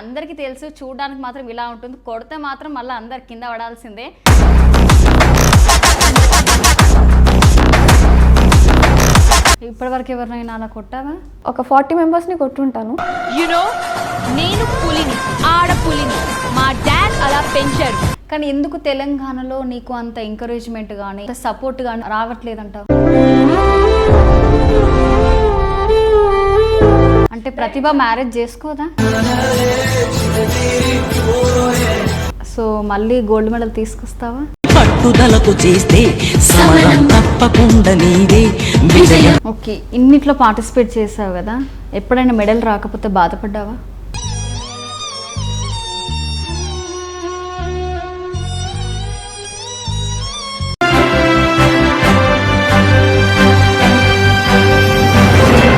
అందరికీ తెలుసు. చూడడానికి మాత్రం ఇలా ఉంటుంది. కొడితే మాత్రం మళ్ళీ అందరు కింద పడాల్సిందే. ఇప్పటివరకు ఎవరినైనా అలా కొట్టావా? ఒక ఫార్టీ మెంబర్స్ని కొట్టుంటాను. యునో నేను పులిని ఆడ పులిని మా డాడ్ అలా పెంచారు. కానీ ఎందుకు తెలంగాణలో నీకు అంత ఎంకరేజ్మెంట్ కానీ సపోర్ట్ కానీ రావట్లేదంటావు? అంటే ప్రతిభ మ్యారేజ్ చేసుకోదా? సో మళ్ళీ గోల్డ్ మెడల్ తీసుకొస్తావా? పట్టుదలతో చేస్తే సమరం తప్పకుండా నీదే విజయం. ఓకే ఇన్నిట్లో పార్టిసిపేట్ చేసావు కదా? ఎప్పుడైనా మెడల్ రాకపోతే బాధపడ్డావా?